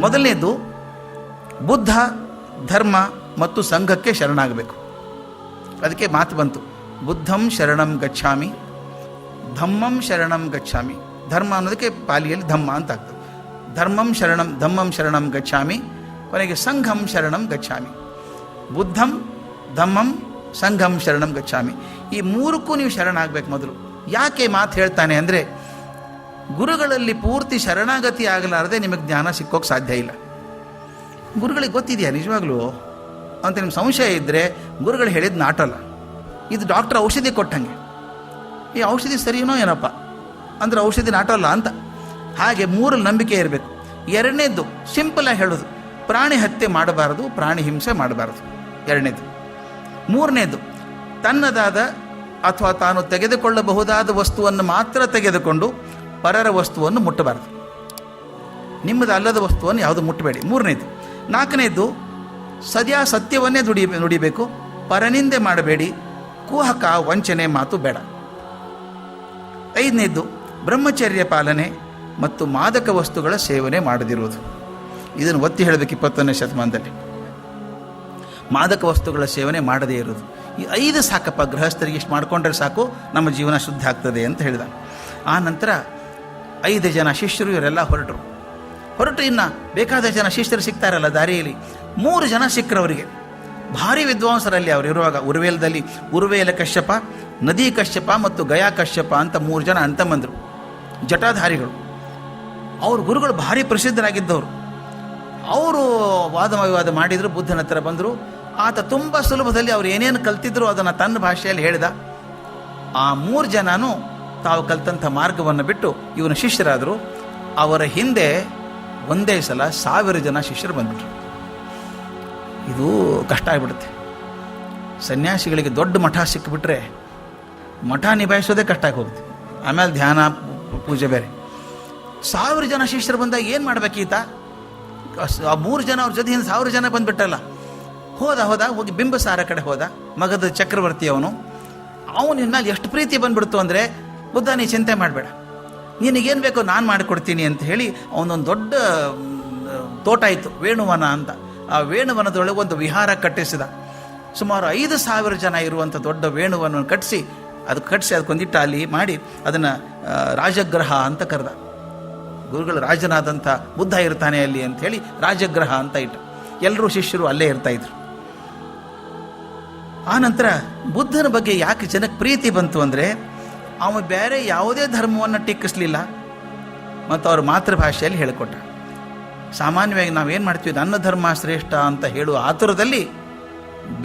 ಮೊದಲನೇದು ಬುದ್ಧ, ಧರ್ಮ ಮತ್ತು ಸಂಘಕ್ಕೆ ಶರಣಾಗಬೇಕು. ಅದಕ್ಕೆ ಮಾತು ಬಂತು. ಬುದ್ಧಂ ಶರಣಂ ಗಚ್ಛಾಮಿ, ಧಮ್ಮಂ ಶರಣಂ ಗಚ್ಛಾಮಿ. ಧರ್ಮ ಅನ್ನೋದಕ್ಕೆ ಪಾಲಿಯಲ್ಲಿ ಧಮ್ಮ ಅಂತ ಆಗ್ತದೆ. ಧರ್ಮಂ ಶರಣಂ, ಧಮ್ಮಂ ಶರಣಂ ಗಚ್ಛಾಮಿ, ಕೊನೆಗೆ ಸಂಘಂ ಶರಣಂ ಗಚ್ಛಾಮಿ. ಬುದ್ಧಂ, ಧಮ್ಮಂ, ಸಂಘಂ ಶರಣಂ ಗಚ್ಛಾಮಿ. ಈ ಮೂರಕ್ಕೂ ನೀವು ಶರಣಾಗಬೇಕು ಮೊದಲು. ಯಾಕೆ ಮಾತು ಹೇಳ್ತಾನೆ ಅಂದರೆ ಗುರುಗಳಲ್ಲಿ ಪೂರ್ತಿ ಶರಣಾಗತಿ ಆಗಲಾರದೆ ನಿಮಗೆ ಜ್ಞಾನ ಸಿಕ್ಕೋಕೆ ಸಾಧ್ಯ ಇಲ್ಲ. ಗುರುಗಳಿಗೆ ಗೊತ್ತಿದೆಯಾ ನಿಜವಾಗ್ಲೂ? ಅಂತ ನಿಮ್ಮ ಸಂಶಯ ಇದ್ದರೆ ಗುರುಗಳು ಹೇಳಿದ್ದು ನಾಟಲ್ಲ. ಇದು ಡಾಕ್ಟರ್ ಔಷಧಿ ಕೊಟ್ಟಂಗೆ. ಈ ಔಷಧಿ ಸರಿನೋ ಏನಪ್ಪ? ಅಂದ್ರೆ ಔಷಧಿ ನಾಟಲ್ಲ ಅಂತ. ಹಾಗೆ ಮೂರು ನಂಬಿಕೆ ಇರಬೇಕು. ಎರಡನೇದು ಸಿಂಪಲಾಗಿ ಹೇಳೋದು. ಪ್ರಾಣಿ ಹತ್ಯೆ ಮಾಡಬಾರದು, ಪ್ರಾಣಿ ಹಿಂಸೆ ಮಾಡಬಾರದು. ಎರಡನೇದು ಮೂರನೇದು ತನ್ನದಾದ ಅಥವಾ ತಾನು ತೆಗೆದುಕೊಳ್ಳಬಹುದಾದ ವಸ್ತುವನ್ನು ಮಾತ್ರ ತೆಗೆದುಕೊಂಡು ಪರರ ವಸ್ತುವನ್ನು ಮುಟ್ಟಬಾರದು. ನಿಮ್ಮದು ಅಲ್ಲದ ವಸ್ತುವನ್ನು ಯಾವುದು ಮುಟ್ಟಬೇಡಿ. ಮೂರನೇದು, ನಾಲ್ಕನೇದು, ಸದ್ಯಾ ಸತ್ಯವನ್ನೇ ದುಡಿ ನುಡಿಬೇಕು. ಪರನಿಂದೆ ಮಾಡಬೇಡಿ. ಕುಹಕ, ವಂಚನೆ ಮಾತು ಬೇಡ. ಐದನೇದ್ದು ಬ್ರಹ್ಮಚರ್ಯ ಪಾಲನೆ ಮತ್ತು ಮಾದಕ ವಸ್ತುಗಳ ಸೇವನೆ ಮಾಡದಿರುವುದು. ಇದನ್ನು ಒತ್ತಿ ಹೇಳಬೇಕು ಇಪ್ಪತ್ತೊಂದನೇ ಶತಮಾನದಲ್ಲಿ. ಮಾದಕ ವಸ್ತುಗಳ ಸೇವನೆ ಮಾಡದೇ ಇರೋದು ಈ ಐದು ಸಾಕಪ್ಪ ಗೃಹಸ್ಥರಿಗೆ ಇಷ್ಟು ಮಾಡಿಕೊಂಡ್ರೆ ಸಾಕು, ನಮ್ಮ ಜೀವನ ಶುದ್ಧ ಆಗ್ತದೆ ಅಂತ ಹೇಳಿದ. ಆ ನಂತರ ಐದು ಜನ ಶಿಷ್ಯರು ಇವರೆಲ್ಲ ಹೊರಟರು. ಹೊರಟು ಇನ್ನು ಬೇಕಾದ ಜನ ಶಿಷ್ಯರು ಸಿಗ್ತಾರಲ್ಲ ದಾರಿಯಲ್ಲಿ. ಮೂರು ಜನ ಸಿಕ್ಕರವರಿಗೆ ಭಾರಿ ವಿದ್ವಾಂಸರಲ್ಲಿ ಅವರು ಇರುವಾಗ ಉರುವೇಲದಲ್ಲಿ ಉರುವೇಲ ಕಶ್ಯಪ, ನದಿ ಕಶ್ಯಪ ಮತ್ತು ಗಯಾ ಕಶ್ಯಪ ಅಂತ ಮೂರು ಜನ ಅಂತ ಬಂದರು ಜಟಾಧಾರಿಗಳು. ಅವ್ರ ಗುರುಗಳು ಭಾರಿ ಪ್ರಸಿದ್ಧರಾಗಿದ್ದವರು. ಅವರು ವಾದ ವಿವಾದ ಮಾಡಿದರು, ಬುದ್ಧನ ಹತ್ರ ಬಂದರು. ಆತ ತುಂಬ ಸುಲಭದಲ್ಲಿ ಅವ್ರು ಏನೇನು ಕಲ್ತಿದ್ರು ಅದನ್ನು ತನ್ನ ಭಾಷೆಯಲ್ಲಿ ಹೇಳಿದ. ಆ ಮೂರು ಜನನೂ ತಾವು ಕಲ್ತಂಥ ಮಾರ್ಗವನ್ನು ಬಿಟ್ಟು ಇವನ ಶಿಷ್ಯರಾದರು, ಅವರ ಹಿಂದೆ ಒಂದೇ ಸಲ ಸಾವಿರ ಜನ ಶಿಷ್ಯರು ಬಂದ್ಬಿಟ್ರು. ಇದು ಕಷ್ಟ ಆಗಿಬಿಡುತ್ತೆ. ಸನ್ಯಾಸಿಗಳಿಗೆ ದೊಡ್ಡ ಮಠ ಸಿಕ್ಕಿಬಿಟ್ರೆ ಮಠ ನಿಭಾಯಿಸೋದೇ ಕಷ್ಟ ಆಗಿ ಹೋಗುತ್ತೆ ಆಮೇಲೆ ಧ್ಯಾನ, ಪೂಜೆ ಬೇರೆ. ಸಾವಿರ ಜನ ಶಿಷ್ಯರು ಬಂದಾಗ ಏನು ಮಾಡ್ಬೇಕೀತ ಆ ಮೂರು ಜನ ಅವ್ರ ಜೊತೆ ಸಾವಿರ ಜನ ಬಂದುಬಿಟ್ಟಲ್ಲ. ಹೋದ ಹೋದ, ಹೋಗಿ ಬಿಂಬಸಾರ ಕಡೆ ಹೋದ. ಮಗದ ಚಕ್ರವರ್ತಿ ಅವನು. ಅವನು ಮೇಲೆ ಎಷ್ಟು ಪ್ರೀತಿ ಬಂದ್ಬಿಡ್ತು ಅಂದರೆ ಬುದ್ಧ ನೀ ಚಿಂತೆ ಮಾಡಬೇಡ. ನಿನಗೇನು ಬೇಕೋ ನಾನು ಮಾಡಿಕೊಡ್ತೀನಿ ಅಂತ ಹೇಳಿ ಅವನೊಂದು ದೊಡ್ಡ ತೋಟ ಇತ್ತು, ವೇಣುವನ ಅಂತ. ಆ ವೇಣುವನದೊಳಗೆ ಒಂದು ವಿಹಾರ ಕಟ್ಟಿಸಿದ. ಸುಮಾರು ಐದು ಸಾವಿರ ಜನ ಇರುವಂಥ ದೊಡ್ಡ ವೇಣುವನ್ನು ಕಟ್ಟಿಸಿ ಅದು ಕಟ್ಟಿಸಿ ಅದಕ್ಕೊಂದಿಟ್ಟ ಅಲ್ಲಿ ಮಾಡಿ ಅದನ್ನು ರಾಜಗ್ರಹ ಅಂತ ಕರೆದ. ಗುರುಗಳ ರಾಜನಾದಂಥ ಬುದ್ಧ ಇರ್ತಾನೆ ಅಲ್ಲಿ ಅಂತ ಹೇಳಿ ರಾಜಗ್ರಹ ಅಂತ ಇಟ್ಟ. ಎಲ್ಲರೂ ಶಿಷ್ಯರು ಅಲ್ಲೇ ಇರ್ತಾ ಇದ್ರು. ಆ ನಂತರ ಬುದ್ಧನ ಬಗ್ಗೆ ಯಾಕೆ ಜನಕ್ಕೆ ಪ್ರೀತಿ ಬಂತು ಅಂದರೆ ಅವ ಬೇರೆ ಯಾವುದೇ ಧರ್ಮವನ್ನು ಟೀಕಿಸಲಿಲ್ಲ. ಮತ್ತು ಅವ್ರ ಮಾತೃಭಾಷೆಯಲ್ಲಿ ಹೇಳಿಕೊಟ್ಟ. ಸಾಮಾನ್ಯವಾಗಿ ನಾವೇನು ಮಾಡ್ತೀವಿ, ನನ್ನ ಧರ್ಮ ಶ್ರೇಷ್ಠ ಅಂತ ಹೇಳುವ ಆತುರದಲ್ಲಿ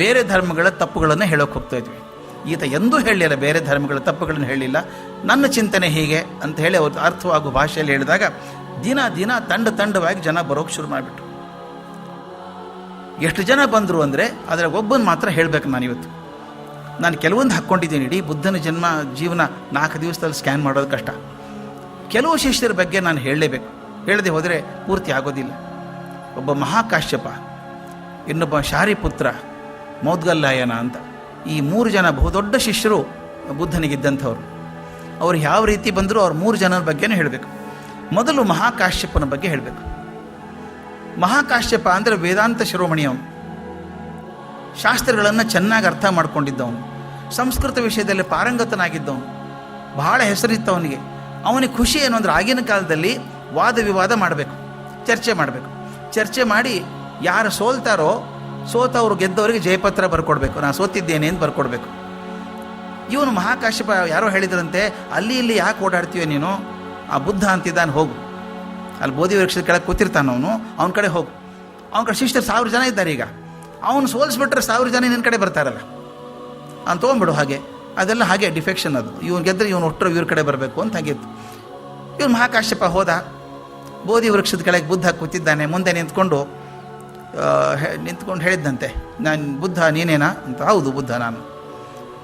ಬೇರೆ ಧರ್ಮಗಳ ತಪ್ಪುಗಳನ್ನು ಹೇಳೋಕೆ ಹೋಗ್ತಾ ಇದ್ವಿ. ಈತ ಎಂದೂ ಹೇಳಲಿಲ್ಲ, ಬೇರೆ ಧರ್ಮಗಳ ತಪ್ಪುಗಳನ್ನು ಹೇಳಿಲ್ಲ ನನ್ನ ಚಿಂತನೆ ಹೀಗೆ ಅಂತ ಹೇಳಿ ಅವ್ರು ಅರ್ಥವಾಗುವ ಭಾಷೆಯಲ್ಲಿ ಹೇಳಿದಾಗ ದಿನ ದಿನ ತಂಡ ತಂಡವಾಗಿ ಜನ ಬರೋಕೆ ಶುರು ಮಾಡಿಬಿಟ್ರು. ಎಷ್ಟು ಜನ ಬಂದರು ಅಂದರೆ ಅದರ ಒಬ್ಬನ ಮಾತ್ರ ಹೇಳಬೇಕು ನಾನು ಇವತ್ತು ನಾನು ಕೆಲವೊಂದು ಹಾಕ್ಕೊಂಡಿದ್ದೀನಿ, ಇಡೀ ಬುದ್ಧನ ಜನ್ಮ ಜೀವನ ನಾಲ್ಕು ದಿವಸದಲ್ಲಿ ಸ್ಕ್ಯಾನ್ ಮಾಡೋದು ಕಷ್ಟ. ಕೆಲವು ಶಿಷ್ಯರ ಬಗ್ಗೆ ನಾನು ಹೇಳಲೇಬೇಕು. ಹೇಳದೆ ಹೋದರೆ ಪೂರ್ತಿ ಆಗೋದಿಲ್ಲ. ಒಬ್ಬ ಮಹಾಕಾಶ್ಯಪ, ಇನ್ನೊಬ್ಬ ಶಾರಿಪುತ್ರ ಮೌದ್ಗಲ್ಲಾಯನ ಅಂತ. ಈ ಮೂರು ಜನ ಬಹುದೊಡ್ಡ ಶಿಷ್ಯರು ಬುದ್ಧನಿಗಿದ್ದಂಥವ್ರು. ಅವ್ರು ಯಾವ ರೀತಿ ಬಂದರೂ ಅವ್ರ ಮೂರು ಜನರ ಬಗ್ಗೆನೂ ಹೇಳಬೇಕು. ಮೊದಲು ಮಹಾಕಾಶ್ಯಪನ ಬಗ್ಗೆ ಹೇಳಬೇಕು. ಮಹಾಕಾಶ್ಯಪ ಅಂದರೆ ವೇದಾಂತ ಶಿರೋಮಣಿ ಅವನು. ಶಾಸ್ತ್ರಗಳನ್ನು ಚೆನ್ನಾಗಿ ಅರ್ಥ ಮಾಡಿಕೊಂಡಿದ್ದವನು. ಸಂಸ್ಕೃತ ವಿಷಯದಲ್ಲಿ ಪಾರಂಗತನಾಗಿದ್ದವನು. ಬಹಳ ಹೆಸರಿತ್ತು ಅವನಿಗೆ ಅವನಿಗೆ ಖುಷಿ ಏನು ಅಂದರೆ ಆಗಿನ ಕಾಲದಲ್ಲಿ ವಾದ ವಿವಾದ ಮಾಡಬೇಕು, ಚರ್ಚೆ ಮಾಡಬೇಕು. ಚರ್ಚೆ ಮಾಡಿ ಯಾರು ಸೋಲ್ತಾರೋ ಸೋತವ್ರು ಗೆದ್ದವರಿಗೆ ಜಯಪತ್ರ ಬರ್ಕೊಡ್ಬೇಕು. ನಾನು ಸೋತಿದ್ದೇನೆ ಅಂತ ಬರ್ಕೊಡ್ಬೇಕು. ಇವನು ಮಹಾಕಾಶ್ಯಪ ಯಾರೋ ಹೇಳಿದ್ರಂತೆ, ಅಲ್ಲಿ ಇಲ್ಲಿ ಯಾಕೆ ಓಡಾಡ್ತೀವಿ ನೀನು? ಆ ಬುದ್ಧ ಅಂತಿದ್ದಾನೆ, ಹೋಗು. ಅಲ್ಲಿ ಬೋಧಿ ವೃಕ್ಷದ ಕೆಳಗೆ ಕೂತಿರ್ತಾನವನು, ಅವನ ಕಡೆ ಹೋಗು. ಅವನ ಕಡೆ ಶಿಷ್ಯರು ಸಾವಿರ ಜನ ಇದ್ದಾರೆ ಈಗ. ಅವನು ಸೋಲಿಸ್ಬಿಟ್ರೆ ಸಾವಿರ ಜನ ನಿನ್ನ ಕಡೆ ಬರ್ತಾರಲ್ಲ? ಅಂತ ತೊಗೊಂಬಿಡು ಹಾಗೆ. ಅದೆಲ್ಲ ಹಾಗೆ ಡಿಫೆಕ್ಷನ್ ಅದು. ಇವನು ಗೆದ್ದರೆ ಇವನು ಒಟ್ಟರು ಇವ್ರ ಕಡೆ ಬರಬೇಕು ಅಂತ ಹಾಗಿತ್ತು ಇವನು ಮಹಾಕಾಶ್ಯಪ ಹೋದ. ಬೋಧಿ ವೃಕ್ಷದ ಕೆಳಗೆ ಬುದ್ಧ ಕೂತಿದ್ದಾನೆ. ಮುಂದೆ ನಿಂತ್ಕೊಂಡು ನಿಂತ್ಕೊಂಡು ಹೇಳಿದ್ದಂತೆ, ನಾನು ಬುದ್ಧ ನೀನೇನಾ? ಅಂತ, ಹೌದು, ಬುದ್ಧ ನಾನು.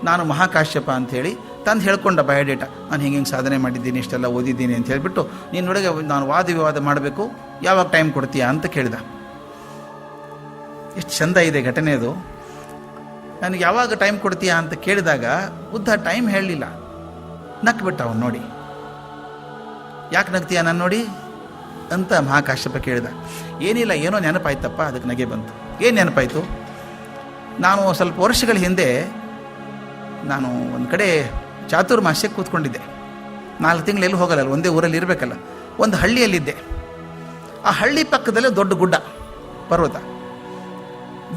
ನಾನು ಮಹಾಕಾಶ್ಯಪ ಅಂಥೇಳಿ ತಂದು ಹೇಳ್ಕೊಂಡ ಬಯೋಡೇಟಾ. ನಾನು ಹಿಂಗೆ ಹಿಂಗೆ ಸಾಧನೆ ಮಾಡಿದ್ದೀನಿ, ಇಷ್ಟೆಲ್ಲ ಓದಿದ್ದೀನಿ ಅಂತ ಹೇಳಿಬಿಟ್ಟು, ನಿನ್ನೊಳಗೆ ನಾನು ವಾದ ವಿವಾದ ಮಾಡಬೇಕು. ಯಾವಾಗ ಟೈಮ್ ಕೊಡ್ತೀಯಾ? ಅಂತ ಕೇಳಿದ. ಎಷ್ಟು ಚಂದ ಇದೆ ಘಟನೆ ಅದು. ನನಗೆ ಯಾವಾಗ ಟೈಮ್ ಕೊಡ್ತೀಯಾ ಅಂತ ಕೇಳಿದಾಗ ಬುದ್ಧ ಟೈಮ್ ಹೇಳಲಿಲ್ಲ. ನಕ್ಬಿಟ್ಟ ಅವನು ನೋಡಿ. ಯಾಕೆ ನಗ್ತೀಯ ನಾನು ನೋಡಿ? ಅಂತ ಮಹಾಕಾಶ್ಯಪ ಕೇಳಿದ. ಏನಿಲ್ಲ, ಏನೋ ನೆನಪಾಯ್ತಪ್ಪ, ಅದಕ್ಕೆ ನಗೆ ಬಂತು. ಏನು ನೆನಪಾಯಿತು? ನಾನು ಸ್ವಲ್ಪ ವರ್ಷಗಳ ಹಿಂದೆ ನಾನು ಒಂದು ಕಡೆ ಚಾತುರ್ಮಾಸ್ಯಕ್ಕೆ ಕೂತ್ಕೊಂಡಿದ್ದೆ. ನಾಲ್ಕು ತಿಂಗಳು ಎಲ್ಲೂ ಹೋಗಲ್ಲ, ಒಂದೇ ಊರಲ್ಲಿ ಇರಬೇಕಲ್ಲ. ಒಂದು ಹಳ್ಳಿಯಲ್ಲಿದ್ದೆ. ಆ ಹಳ್ಳಿ ಪಕ್ಕದಲ್ಲೇ ದೊಡ್ಡ ಗುಡ್ಡ, ಪರ್ವತ.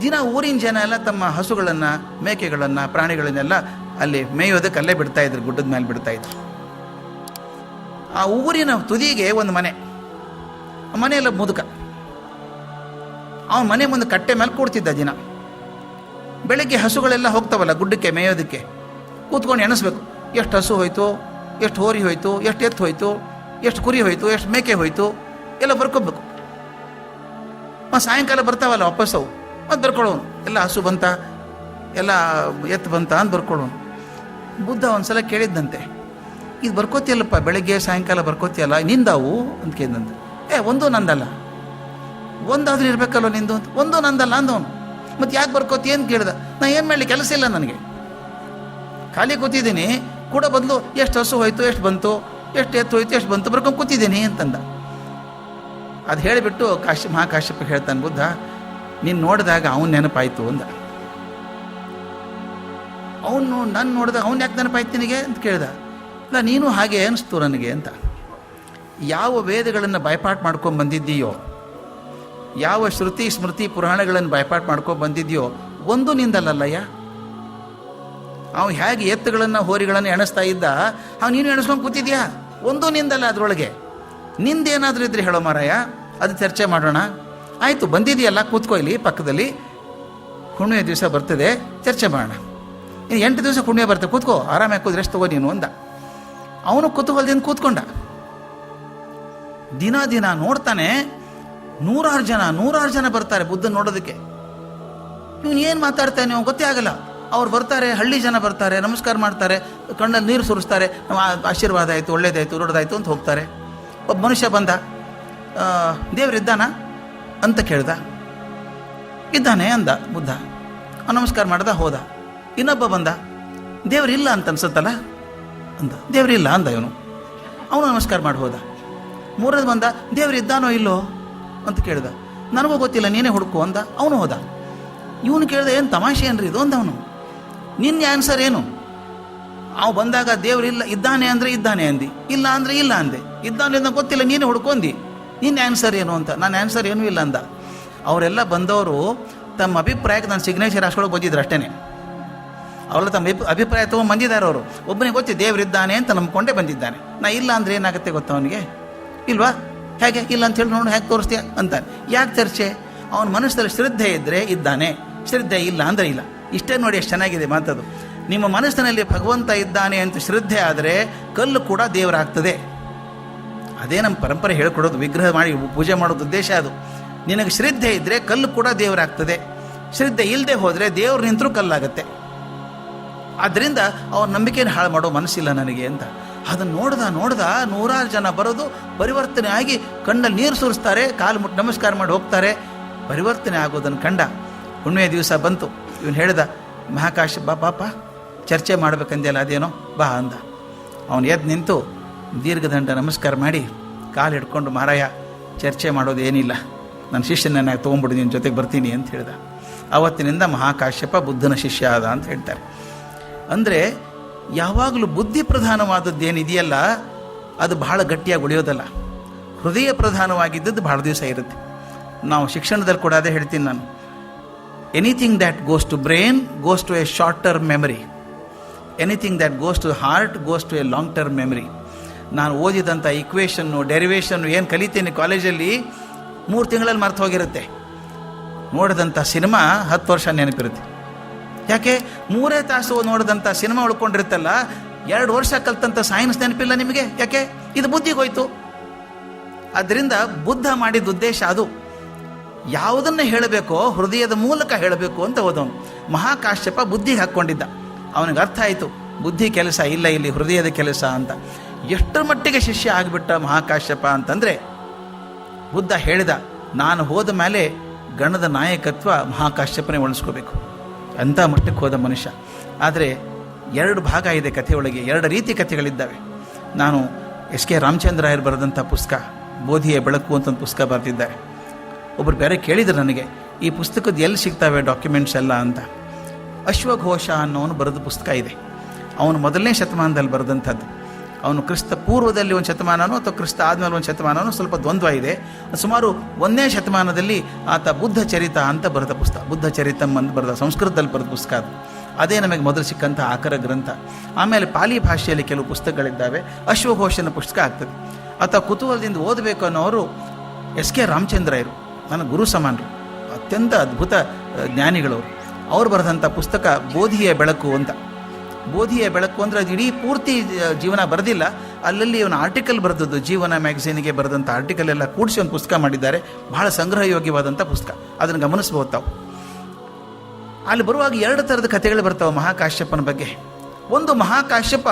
ದಿನ ಊರಿನ ಜನ ಎಲ್ಲ ತಮ್ಮ ಹಸುಗಳನ್ನು, ಮೇಕೆಗಳನ್ನು, ಪ್ರಾಣಿಗಳನ್ನೆಲ್ಲ ಅಲ್ಲಿ ಮೇಯೋದಕ್ಕೆ ಅಲ್ಲೇ ಬಿಡ್ತಾ ಇದ್ರು, ಗುಡ್ಡದ ಮೇಲೆ ಬಿಡ್ತಾ ಇದ್ರು. ಆ ಊರಿನ ತುದಿಗೆ ಒಂದು ಮನೆ. ಮನೆಯಲ್ಲ ಮುದುಕ. ಅವನ ಮನೆ ಮುಂದೆ ಕಟ್ಟೆ ಮೇಲೆ ಕೂಡ್ತಿದ್ದ ದಿನ. ಬೆಳಗ್ಗೆ ಹಸುಗಳೆಲ್ಲ ಹೋಗ್ತಾವಲ್ಲ ಗುಡ್ಡಕ್ಕೆ, ಮೇಯೋದಕ್ಕೆ. ಕೂತ್ಕೊಂಡು ಎಣಿಸ್ಬೇಕು. ಎಷ್ಟು ಹಸು ಹೋಯ್ತು, ಎಷ್ಟು ಹೋರಿ ಹೋಯ್ತು, ಎಷ್ಟು ಎತ್ತು ಹೋಯ್ತು, ಎಷ್ಟು ಕುರಿ ಹೋಯ್ತು, ಎಷ್ಟು ಮೇಕೆ ಹೋಯ್ತು, ಎಲ್ಲ ಬರ್ಕೋಬೇಕು. ಸಾಯಂಕಾಲ ಬರ್ತಾವಲ್ಲ ವಾಪಸ್ ಮತ್ತು ಬರ್ಕೊಳ್ಳೋನು. ಎಲ್ಲ ಹಸು ಬಂತ, ಎಲ್ಲ ಎತ್ತು ಬಂತ ಅಂತ ಬರ್ಕೊಳ್ಳೋನು. ಬುದ್ಧ ಒಂದ್ಸಲ ಕೇಳಿದ್ದಂತೆ ಇದು ಬರ್ಕೋತಿಯಲ್ಲಪ್ಪ, ಬೆಳಗ್ಗೆ ಸಾಯಂಕಾಲ ಬರ್ಕೋತಿಯಲ್ಲ, ನಿಂದಾವು? ಅಂತ ಕೇಳಿದಂತೆ ಏ, ಒಂದು ನಂದಲ್ಲ. ಒಂದಾದ್ರೂ ಇರಬೇಕಲ್ಲ ನಿಂದು? ಅಂತ, ಒಂದು ನಂದಲ್ಲ, ಅಂದವನು. ಮತ್ತು ಯಾಕೆ ಬರ್ಕೋತಿ? ಅಂತ ಕೇಳ್ದ. ನಾ ಏನು ಮಾಡಲಿ ಕೆಲಸ ಇಲ್ಲ ನನಗೆ. ಖಾಲಿ ಕೂತಿದ್ದೀನಿ, ಕೂಡ ಬದಲು ಎಷ್ಟು ಹಸು ಹೋಯ್ತು, ಎಷ್ಟು ಬಂತು, ಎಷ್ಟು ಎತ್ತು ಹೋಯ್ತು, ಎಷ್ಟು ಬಂತು, ಬರ್ಕೊಂಡು ಕೂತಿದ್ದೀನಿ, ಅಂತಂದ. ಅದು ಹೇಳಿಬಿಟ್ಟು ಕಾಶ್ಯ ಮಹಾಕಾಶ್ಯಪ ಹೇಳ್ತಾನೆ ಬುದ್ಧ ನೀನು ನೋಡಿದಾಗ ಅವನು ನೆನಪಾಯಿತು ಅಂದ. ಅವನು ನಾನು ನೋಡಿದಾಗ ಅವ್ನು ಯಾಕೆ ನೆನಪಾಯ್ತು ನಿನಗೆ ಅಂತ ಕೇಳ್ದ. ಇಲ್ಲ, ನೀನು ಹಾಗೆ ಅನಿಸ್ತು ನನಗೆ ಅಂತ. ಯಾವ ವೇದಗಳನ್ನು ಬೈಪಾಟ್ ಮಾಡ್ಕೊಂಡು ಬಂದಿದ್ದೀಯೋ, ಯಾವ ಶ್ರುತಿ ಸ್ಮೃತಿ ಪುರಾಣಗಳನ್ನು ಬೈಪಾಟ್ ಮಾಡ್ಕೊಂಡು ಬಂದಿದ್ಯೋ ಒಂದು ನಿಂದಲ್ಲಲ್ಲಯ್ಯ ಅವ ಹೇಗೆ ಎತ್ತುಗಳನ್ನು ಹೋರಿಗಳನ್ನು ಎಣಿಸ್ತಾ ಇದ್ದ, ಅವ್ ನೀನು ಎಣಿಸ್ಕೊಂಡು ಕೂತಿದ್ಯಾ? ಒಂದು ನಿಂದಲ್ಲ ಅದರೊಳಗೆ. ನಿಂದೇನಾದರೂ ಇದ್ರೆ ಹೇಳೋ ಮಾರಾಯ, ಅದು ಚರ್ಚೆ ಮಾಡೋಣ. ಆಯಿತು, ಬಂದಿದೆಯಲ್ಲ, ಕೂತ್ಕೋ ಇಲ್ಲಿ ಪಕ್ಕದಲ್ಲಿ. ಹುಣ್ಣಿಮೆ ದಿವಸ ಬರ್ತದೆ, ಚರ್ಚೆ ಮಾಡೋಣ. ಇನ್ನು ಎಂಟು ದಿವಸ ಹುಣ್ಣಿಮೆ ಬರ್ತದೆ ಕೂತ್ಕೋ, ಆರಾಮಾಗಿ ಕೂದ್ರೆ ಎಷ್ಟು ತಗೋ ನೀನು ಅಂದ. ಅವನು ಕುತೂಹಲದಿಂದ ಕೂತ್ಕೊಂಡ. ದಿನ ದಿನ ನೋಡ್ತಾನೆ, ನೂರಾರು ಜನ ನೂರಾರು ಜನ ಬರ್ತಾರೆ ಬುದ್ಧನ ನೋಡೋದಕ್ಕೆ. ಇವನು ಏನು ಮಾತಾಡ್ತಾನೆ ಅವ್ನು ಗೊತ್ತೇ ಆಗಲ್ಲ. ಅವ್ರು ಬರ್ತಾರೆ, ಹಳ್ಳಿ ಜನ ಬರ್ತಾರೆ, ನಮಸ್ಕಾರ ಮಾಡ್ತಾರೆ, ಕಣ್ಣಲ್ಲಿ ನೀರು ಸುರಿಸ್ತಾರೆ, ನಮ್ಮ ಆಶೀರ್ವಾದ ಆಯಿತು, ಒಳ್ಳೇದಾಯಿತು, ದೊಡ್ಡದಾಯಿತು ಅಂತ ಹೋಗ್ತಾರೆ. ಒಬ್ಬ ಮನುಷ್ಯ ಬಂದ. ದೇವ್ರು ದೇವ್ರಿದ್ದಾನ ಅಂತ ಕೇಳ್ದ. ಇದ್ದಾನೆ ಅಂದ ಬುದ್ಧ. ಅವ್ನು ನಮಸ್ಕಾರ ಮಾಡ್ದ ಹೋದ. ಇನ್ನೊಬ್ಬ ಬಂದ. ದೇವರಿಲ್ಲ ಅಂತ ಅನ್ಸುತ್ತಲ್ಲ? ಅಂದ. ದೇವರಿಲ್ಲ ಅಂದ ಇವನು. ಅವನು ನಮಸ್ಕಾರ ಮಾಡಿ ಹೋದ. ಮೂರನೇದು ಬಂದ ದೇವ್ರಿದ್ದಾನೋ ಇಲ್ಲೋ? ಅಂತ ಕೇಳ್ದ. ನನಗೂ ಗೊತ್ತಿಲ್ಲ, ನೀನೇ ಹುಡುಕು ಅಂದ. ಅವನು ಹೋದ. ಇವನು ಕೇಳ್ದ, ಏನು ತಮಾಷೆ ಏನ್ರಿ ಇದು ಅಂದವನು ನಿನ್ನ ಆನ್ಸರ್ ಏನು? ಅವು ಬಂದಾಗ ದೇವ್ರಿಲ್ಲ ಇದ್ದಾನೆ ಅಂದರೆ ಇದ್ದಾನೆ ಅಂದಿ. ಇಲ್ಲ ಅಂದರೆ ಇಲ್ಲ ಅಂದೆ. ಇದ್ದಾನೆ ಅಂತ ಗೊತ್ತಿಲ್ಲ, ನೀನೇ ಹುಡ್ಕೊಂಡಿ ನಿನ್ನ ಆನ್ಸರ್ ಏನು ಅಂತ? ನನ್ನ ಆನ್ಸರ್ ಏನೂ ಇಲ್ಲ ಅಂದ. ಅವರೆಲ್ಲ ಬಂದವರು ತಮ್ಮ ಅಭಿಪ್ರಾಯಕ್ಕೆ ನಾನು ಸಿಗ್ನೇಚರ್ ಹಾಸ್ಕೊಳಕ್ಕೆ ಬಂದಿದ್ರು ಅಷ್ಟೇ ಅವರೆಲ್ಲ ತಮ್ಮ ಅಭಿ- ಅಭಿಪ್ರಾಯ ತೊಗೊಂಡು ಬಂದಿದ್ದಾರೆ ಅವರು. ಒಬ್ಬನಿಗೆ ಗೊತ್ತಿ ದೇವರಿದ್ದಾನೆ ಅಂತ ನಂಬ್ಕೊಂಡೇ ಬಂದಿದ್ದಾನೆ. ನಾ ಇಲ್ಲ ಅಂದರೆ ಏನಾಗುತ್ತೆ ಗೊತ್ತ ಅವನಿಗೆ? ಇಲ್ವಾ? ಹೇಗೆ? ಇಲ್ಲ ಅಂತ ಹೇಳಿ ನೋಡು, ಹೇಗೆ ತೋರಿಸ್ತೀಯ ಅಂತಾನೆ ಯಾಕೆ ಚರ್ಚೆ? ಅವನ ಮನಸ್ಸಲ್ಲಿ ಶ್ರದ್ಧೆ ಇದ್ದರೆ ಇದ್ದಾನೆ. ಶ್ರದ್ಧೆ ಇಲ್ಲ ಅಂದರೆ ಇಲ್ಲ. ಇಷ್ಟೇ ನೋಡಿ ಎಷ್ಟು ಚೆನ್ನಾಗಿದೆ ಮಾತದು. ನಿಮ್ಮ ಮನಸ್ಸಿನಲ್ಲಿ ಭಗವಂತ ಇದ್ದಾನೆ ಅಂತ ಶ್ರದ್ಧೆ ಆದರೆ ಕಲ್ಲು ಕೂಡ ದೇವರಾಗ್ತದೆ. ಅದೇ ನಮ್ಮ ಪರಂಪರೆ ಹೇಳ್ಕೊಡೋದು, ವಿಗ್ರಹ ಮಾಡಿ ಪೂಜೆ ಮಾಡೋದು ಉದ್ದೇಶ ಅದು. ನಿನಗೆ ಶ್ರದ್ಧೆ ಇದ್ದರೆ ಕಲ್ಲು ಕೂಡ ದೇವರಾಗ್ತದೆ. ಶ್ರದ್ಧೆ ಇಲ್ಲದೆ ಹೋದರೆ ದೇವ್ರು ನಿಂತರೂ ಕಲ್ಲಾಗುತ್ತೆ. ಆದ್ದರಿಂದ ಅವ್ರ ನಂಬಿಕೆಯನ್ನು ಹಾಳು ಮಾಡೋ ಮನಸ್ಸಿಲ್ಲ ನನಗೆ ಅಂತ. ಅದನ್ನು ನೋಡ್ದ ನೋಡ್ದ ನೂರಾರು ಜನ ಬರೋದು, ಪರಿವರ್ತನೆ ಆಗಿ ಕಣ್ಣಲ್ಲಿ ನೀರು ಸುರಿಸ್ತಾರೆ, ಕಾಲು ಮುಟ್ಟು ನಮಸ್ಕಾರ ಮಾಡಿ ಹೋಗ್ತಾರೆ. ಪರಿವರ್ತನೆ ಆಗೋದನ್ನು ಕಂಡ ಹುಣ್ಣಿಮೆ ದಿವಸ ಬಂತು. ಇವನು ಹೇಳ್ದ, ಮಹಾಕಾಶ ಬಾ ಪಾಪ, ಚರ್ಚೆ ಮಾಡ್ಬೇಕಂದೆಲ್ಲ ಅದೇನೋ, ಬಾ ಅಂದ. ಅವನು ಎದ್ದು ನಿಂತು ದೀರ್ಘದಂಡ ನಮಸ್ಕಾರ ಮಾಡಿ ಕಾಲು ಹಿಡ್ಕೊಂಡು ಮಾರಾಯ, ಚರ್ಚೆ ಮಾಡೋದು ಏನಿಲ್ಲ. ನನ್ನ ಶಿಷ್ಯನನ್ನ ತೊಗೊಂಬಿಡು ನಿನ್ನ ಜೊತೆಗೆ ಬರ್ತೀನಿ ಅಂತ ಹೇಳ್ದ. ಅವತ್ತಿನಿಂದ ಮಹಾಕಾಶ್ಯಪ ಬುದ್ಧನ ಶಿಷ್ಯ ಆದ ಅಂತ ಹೇಳ್ತಾರೆ. ಅಂದರೆ ಯಾವಾಗಲೂ ಬುದ್ಧಿ ಪ್ರಧಾನವಾದದ್ದು ಏನಿದೆಯಲ್ಲ ಅದು ಬಹಳ ಗಟ್ಟಿಯಾಗಿ ಉಳಿಯೋದಲ್ಲ. ಹೃದಯ ಪ್ರಧಾನವಾಗಿದ್ದದ್ದು ಬಹಳ ದಿವಸ ಇರುತ್ತೆ. ನಾವು ಶಿಕ್ಷಣದಲ್ಲಿ ಕೂಡ ಅದೇ ಹೇಳ್ತೀನಿ ನಾನು. Anything that goes to brain goes to a short term memory anything that goes to heart goes to a long term memory ನಾನು ಓದಿದಂಥ ಇಕ್ವೇಷನ್ನು ಡೆರಿವೇಷನ್ನು ಏನು ಕಲಿತೀನಿ ಕಾಲೇಜಲ್ಲಿ ಮೂರು ತಿಂಗಳಲ್ಲಿ ಮರ್ತು ಹೋಗಿರುತ್ತೆ. ನೋಡಿದಂಥ ಸಿನಿಮಾ ಹತ್ತು ವರ್ಷ ನೆನಪಿರುತ್ತೆ. ಯಾಕೆ? ಮೂರೇ ತಾಸು ನೋಡಿದಂಥ ಸಿನಿಮಾ ಉಳ್ಕೊಂಡಿರುತ್ತಲ್ಲ, ಎರಡು ವರ್ಷ ಕಲ್ತಂಥ ಸೈನ್ಸ್ ನೆನಪಿಲ್ಲ ನಿಮಗೆ? ಯಾಕೆ? ಇದು ಬುದ್ಧಿಗೆ ಹೋಯ್ತು. ಅದರಿಂದ ಬುದ್ಧ ಮಾಡಿದ ಉದ್ದೇಶ ಅದು. ಯಾವುದನ್ನು ಹೇಳಬೇಕೋ, ಹೃದಯದ ಮೂಲಕ ಹೇಳಬೇಕು ಅಂತ ಓದೋನು ಮಹಾಕಾಶ್ಯಪ ಬುದ್ಧಿಗೆ ಹಾಕ್ಕೊಂಡಿದ್ದ. ಅವನಿಗೆ ಅರ್ಥ ಆಯಿತು. ಬುದ್ಧಿ ಕೆಲಸ ಇಲ್ಲ ಇಲ್ಲಿ, ಹೃದಯದ ಕೆಲಸ ಅಂತ. ಎಷ್ಟರ ಮಟ್ಟಿಗೆ ಶಿಷ್ಯ ಆಗಿಬಿಟ್ಟ ಮಹಾಕಾಶ್ಯಪ ಅಂತಂದರೆ ಬುದ್ಧ ಹೇಳಿದ, ನಾನು ಹೋದ ಮೇಲೆ ಗಣದ ನಾಯಕತ್ವ ಮಹಾಕಾಶ್ಯಪನೇ ಉಳಿಸ್ಕೋಬೇಕು. ಅಂಥ ಮಟ್ಟಕ್ಕೆ ಹೋದ ಮನುಷ್ಯ. ಆದರೆ ಎರಡು ಭಾಗ ಇದೆ ಕಥೆಯೊಳಗೆ ಎರಡು ರೀತಿ ಕಥೆಗಳಿದ್ದಾವೆ. ನಾನು ಎಸ್ ಕೆ ರಾಮಚಂದ್ರ ಅವರು ಬರೆದಂಥ ಪುಸ್ತಕ, ಬೋಧಿಯ ಬೆಳಕು ಅಂತ ಒಂದು ಪುಸ್ತಕ ಬರೆದಿದ್ದಾರೆ. ಒಬ್ಬರು ಬೇರೆ ಕೇಳಿದರು ನನಗೆ, ಈ ಪುಸ್ತಕದ ಎಲ್ಲಿ ಸಿಗ್ತಾವೆ ಡಾಕ್ಯುಮೆಂಟ್ಸ್ ಎಲ್ಲ ಅಂತ. ಅಶ್ವಘೋಷ ಅನ್ನೋನು ಬರೆದ ಪುಸ್ತಕ ಇದೆ. ಅವನು ಮೊದಲನೇ ಶತಮಾನದಲ್ಲಿ ಬರೆದಂಥದ್ದು. ಅವನು ಕ್ರಿಸ್ತ ಪೂರ್ವದಲ್ಲಿ ಒಂದು ಶತಮಾನನೋ ಅಥವಾ ಕ್ರಿಸ್ತ ಆದಮೇಲೆ ಒಂದು ಶತಮಾನನೋ ಸ್ವಲ್ಪ ದ್ವಂದ್ವ ಇದೆ. ಸುಮಾರು ಒಂದನೇ ಶತಮಾನದಲ್ಲಿ ಆತ ಬುದ್ಧ ಚರಿತ ಅಂತ ಬರೆದ ಪುಸ್ತಕ. ಬುದ್ಧ ಚರಿತಂ ಅಂತ ಬರೆದ ಸಂಸ್ಕೃತದಲ್ಲಿ ಬರೆದ ಪುಸ್ತಕ ಅದು. ಅದೇ ನಮಗೆ ಮೊದಲು ಸಿಕ್ಕಂಥ ಆಕರ ಗ್ರಂಥ. ಆಮೇಲೆ ಪಾಲಿ ಭಾಷೆಯಲ್ಲಿ ಕೆಲವು ಪುಸ್ತಕಗಳಿದ್ದಾವೆ. ಅಶ್ವಘೋಷನ ಪುಸ್ತಕ ಆಗ್ತದೆ. ಆತ ಕುತೂಹಲದಿಂದ ಓದಬೇಕು ಅನ್ನೋರು ಎಸ್ ಕೆ ರಾಮಚಂದ್ರ ಇರು. ನನ್ನ ಗುರು ಸಮಾನರು. ಅತ್ಯಂತ ಅದ್ಭುತ ಜ್ಞಾನಿಗಳವರು. ಅವ್ರು ಬರೆದಂಥ ಪುಸ್ತಕ ಬೋಧಿಯ ಬೆಳಕು ಅಂತ. ಬೋಧಿಯ ಬೆಳಕು ಅಂದರೆ ಅದು ಇಡೀ ಪೂರ್ತಿ ಜೀವನ ಬರೆದಿಲ್ಲ. ಅಲ್ಲಲ್ಲಿ ಇವನು ಆರ್ಟಿಕಲ್ ಬರೆದದ್ದು, ಜೀವನ ಮ್ಯಾಗಝೀನಿಗೆ ಬರೆದಂಥ ಆರ್ಟಿಕಲ್ ಎಲ್ಲ ಕೂಡಿಸಿ ಒಂದು ಪುಸ್ತಕ ಮಾಡಿದ್ದಾರೆ. ಬಹಳ ಸಂಗ್ರಹಯೋಗ್ಯವಾದಂಥ ಪುಸ್ತಕ. ಅದನ್ನು ಗಮನಿಸ್ಬೋದು ತಾವು. ಅಲ್ಲಿ ಬರುವಾಗ ಎರಡು ಥರದ ಕಥೆಗಳು ಬರ್ತಾವೆ ಮಹಾಕಾಶ್ಯಪನ ಬಗ್ಗೆ. ಒಂದು ಮಹಾಕಾಶ್ಯಪ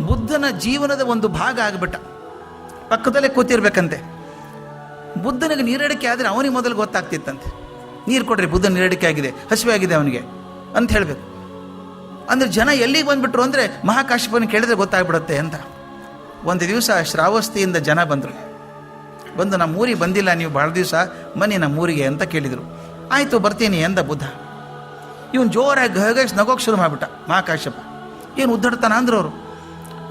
ಬುದ್ಧನ ಜೀವನದ ಒಂದು ಭಾಗ ಆಗಿಬಿಟ್ಟ. ಪಕ್ಕದಲ್ಲೇ ಕೂತಿರ್ಬೇಕಂತೆ. ಬುದ್ಧನಿಗೆ ನೀರಡಿಕೆ ಆದರೆ ಅವನಿಗೆ ಮೊದಲು ಗೊತ್ತಾಗ್ತಿತ್ತಂತೆ. ನೀರು ಕೊಡ್ರಿ ಬುದ್ಧ ನೀರಡಿಕೆ ಆಗಿದೆ ಹಸಿವೆ ಆಗಿದೆ ಅವನಿಗೆ ಅಂತ ಹೇಳಬೇಕು. ಅಂದರೆ ಜನ ಎಲ್ಲಿಗೆ ಬಂದ್ಬಿಟ್ರು ಅಂದರೆ ಮಹಾಕಾಶ್ಯಪನ ಕೇಳಿದ್ರೆ ಗೊತ್ತಾಗ್ಬಿಡುತ್ತೆ ಅಂತ. ಒಂದು ದಿವಸ ಶ್ರಾವಸ್ತಿಯಿಂದ ಜನ ಬಂದರು. ಬಂದು, ನಮ್ಮ ಊರಿಗೆ ಬಂದಿಲ್ಲ ನೀವು ಭಾಳ ದಿವಸ ಮನೆ ನಮ್ಮ ಊರಿಗೆ ಅಂತ ಕೇಳಿದರು. ಆಯಿತು, ಬರ್ತೀನಿ ಎಂದ ಬುದ್ಧ ಇವನು ಜೋರಾಗಿ ಗಹಗಸ್ ನಗೋಕೆ ಶುರು ಮಾಡಿಬಿಟ್ಟ ಮಹಾಕಾಶ್ಯಪ. ಏನು ಉದ್ದಡ್ತಾನ ಅಂದ್ರು ಅವರು.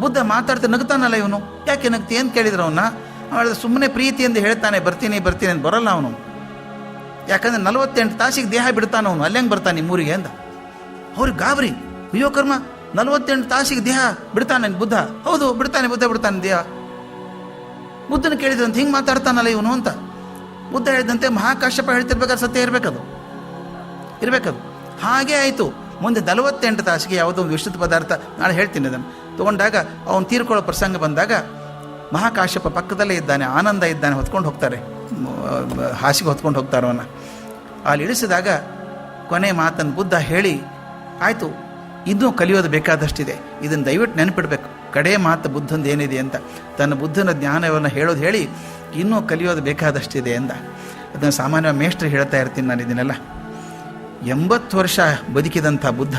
ಬುದ್ಧ ಮಾತಾಡ್ತಾ ನಗ್ತಾನಲ್ಲ ಇವನು. ಯಾಕೆ ನಗ್ತಿ? ಅಂತ ಕೇಳಿದ್ರು ಅವನ್ನ ಅವಳ ಸುಮ್ಮನೆ ಪ್ರೀತಿಯಿಂದ ಹೇಳ್ತಾನೆ, ಬರ್ತೀನಿ ಬರ್ತೀನಿ ಅಂತ ಬರಲ್ಲ ಅವನು. ಯಾಕಂದ್ರೆ ನಲವತ್ತೆಂಟು ತಾಸಿಗೆ ದೇಹ ಬಿಡ್ತಾನ ಅವನು. ಅಲ್ಲಿ ಬರ್ತಾನೆ ನಿಮ್ಮೂರಿಗೆ ಅಂದ ಅವ್ರಿಗೆ ಗಾಬರಿ. ಅಯ್ಯೋ ಕರ್ಮ, ನಲವತ್ತೆಂಟು ತಾಸಿಗೆ ದೇಹ ಬಿಡ್ತಾನೆ ಬುದ್ಧ. ಹೌದು, ಬಿಡ್ತಾನೆ ಬುದ್ಧ, ಬಿಡ್ತಾನೆ ದೇಹ. ಬುದ್ಧನ ಕೇಳಿದ್ರಂತ ಹಿಂಗೆ ಮಾತಾಡ್ತಾನಲ್ಲ ಇವನು ಅಂತ. ಬುದ್ಧ ಹೇಳಿದಂತೆ ಮಹಾಕಾಶ್ಯಪ ಹೇಳ್ತಿರ್ಬೇಕಾದ್ರೆ ಸತ್ಯ ಇರಬೇಕದು. ಇರಬೇಕದು. ಹಾಗೆ ಆಯಿತು. ಮುಂದೆ ನಲವತ್ತೆಂಟು ತಾಸಿಗೆ ಯಾವುದೋ ಒಂದು ವಿಶ್ವದ ಪದಾರ್ಥ ನಾಳೆ ಹೇಳ್ತೀನಿ ಅದನ್ನು. ತೊಗೊಂಡಾಗ ಅವನು ತೀರ್ಕೊಳ್ಳೋ ಪ್ರಸಂಗ ಬಂದಾಗ ಮಹಾಕಾಶ್ಯಪ ಪಕ್ಕದಲ್ಲೇ ಇದ್ದಾನೆ, ಆನಂದ ಇದ್ದಾನೆ, ಹೊತ್ಕೊಂಡು ಹೋಗ್ತಾರೆ. ಹಾಸಿಗೆ ಹೊತ್ಕೊಂಡು ಹೋಗ್ತಾರೆ ಅವನ್ನ ಅಲ್ಲಿ ಇಳಿಸಿದಾಗ ಕೊನೆ ಮಾತನ್ನು ಬುದ್ಧ ಹೇಳಿ, ಆಯಿತು ಇನ್ನೂ ಕಲಿಯೋದು ಬೇಕಾದಷ್ಟಿದೆ. ಇದನ್ನು ದಯವಿಟ್ಟು ನೆನಪಿಡಬೇಕು. ಕಡೆ ಮಾತು ಬುದ್ಧಂದು ಏನಿದೆ ಅಂತ. ತನ್ನ ಬುದ್ಧನ ಜ್ಞಾನವನ್ನು ಹೇಳೋದು ಹೇಳಿ, ಇನ್ನೂ ಕಲಿಯೋದು ಬೇಕಾದಷ್ಟಿದೆ ಅಂದ. ಅದನ್ನು ಸಾಮಾನ್ಯ ಮೇಷ್ಟ್ರು ಹೇಳ್ತಾ ಇರ್ತೀನಿ ನಾನು ಇದನ್ನೆಲ್ಲ. ಎಂಬತ್ತು ವರ್ಷ ಬದುಕಿದಂಥ ಬುದ್ಧ,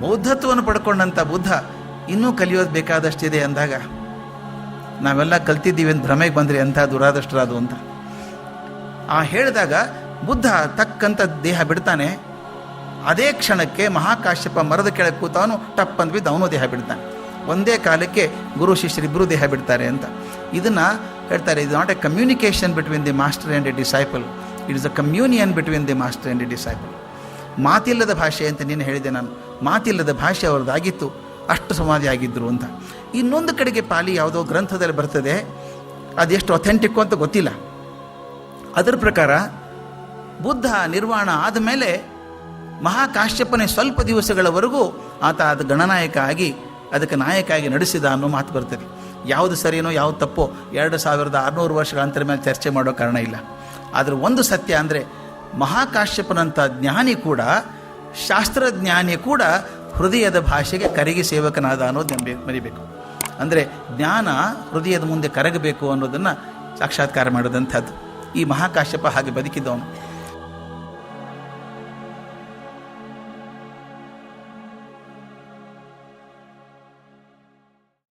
ಬೌದ್ಧತ್ವವನ್ನು ಪಡ್ಕೊಂಡಂಥ ಬುದ್ಧ ಇನ್ನೂ ಕಲಿಯೋದು ಬೇಕಾದಷ್ಟಿದೆ ಅಂದಾಗ, ನಾವೆಲ್ಲ ಕಲ್ತಿದ್ದೀವಿ ಅಂತ ಭ್ರಮೆಗೆ ಬಂದರೆ ಎಂಥ ದುರಾದಷ್ಟರಾದು ಅಂತ. ಆ ಹೇಳಿದಾಗ ಬುದ್ಧ ತಕ್ಕಂಥ ದೇಹ ಬಿಡ್ತಾನೆ ಅದೇ ಕ್ಷಣಕ್ಕೆ ಮಹಾಕಾಶ್ಯಪ ಮರದ ಕೆಳಗೆ ಕೂತವನು ಟಪ್ ಅಂತ ಬಿದ್ದು ಅವನು ದೇಹ ಬಿಡ್ತಾನೆ. ಒಂದೇ ಕಾಲಕ್ಕೆ ಗುರು ಶಿಷ್ಯರಿಬ್ಬರು ದೇಹ ಬಿಡ್ತಾರೆ ಅಂತ. ಇದನ್ನು ಹೇಳ್ತಾರೆ ಇದು not a communication between the master and a disciple it is a communion between the master and a disciple ಮಾತಿಲ್ಲದ ಭಾಷೆ ಅಂತ ನೀನು ಹೇಳಿದೆ ನಾನು. ಮಾತಿಲ್ಲದ ಭಾಷೆ ಅವ್ರದ್ದಾಗಿತ್ತು. ಅಷ್ಟು ಸಮಾಧಿ ಆಗಿದ್ದರು ಅಂತ. ಇನ್ನೊಂದು ಕಡೆಗೆ ಪಾಲಿ ಯಾವುದೋ ಗ್ರಂಥದಲ್ಲಿ ಬರ್ತದೆ ಅದೆಷ್ಟು ಅಥೆಂಟಿಕ್ ಅಂತ ಗೊತ್ತಿಲ್ಲ. ಅದರ ಪ್ರಕಾರ ಬುದ್ಧ ನಿರ್ವಾಣ ಆದಮೇಲೆ ಮಹಾಕಾಶ್ಯಪನೇ ಸ್ವಲ್ಪ ದಿವಸಗಳವರೆಗೂ ಆತ ಅದು ಗಣನಾಯಕ ಆಗಿ, ಅದಕ್ಕೆ ನಾಯಕ ಆಗಿ ನಡೆಸಿದ ಅನ್ನೋ ಮಾತು ಬರ್ತದೆ. ಯಾವುದು ಸರಿಯೋ ಯಾವುದು ತಪ್ಪೋ, ಎರಡು ಸಾವಿರದ ಆರುನೂರು ವರ್ಷಗಳ ಅಂತರ ಮೇಲೆ ಚರ್ಚೆ ಮಾಡೋ ಕಾರಣ ಇಲ್ಲ. ಆದರೆ ಒಂದು ಸತ್ಯ ಅಂದರೆ ಮಹಾಕಾಶ್ಯಪನಂಥ ಜ್ಞಾನಿ ಕೂಡ, ಶಾಸ್ತ್ರಜ್ಞಾನಿ ಕೂಡ ಹೃದಯದ ಭಾಷೆಗೆ ಕರಗಿ ಸೇವಕನಾದ ಅನ್ನೋದು ನಂಬಿ ಮರಿಬೇಕು. ಅಂದರೆ ಜ್ಞಾನ ಹೃದಯದ ಮುಂದೆ ಕರಗಬೇಕು ಅನ್ನೋದನ್ನು ಸಾಕ್ಷಾತ್ಕಾರ ಮಾಡಿದಂಥದ್ದು. ಈ ಮಹಾಕಾಶ್ಯಪ ಹಾಗೆ ಬದುಕಿದ್ದವನು.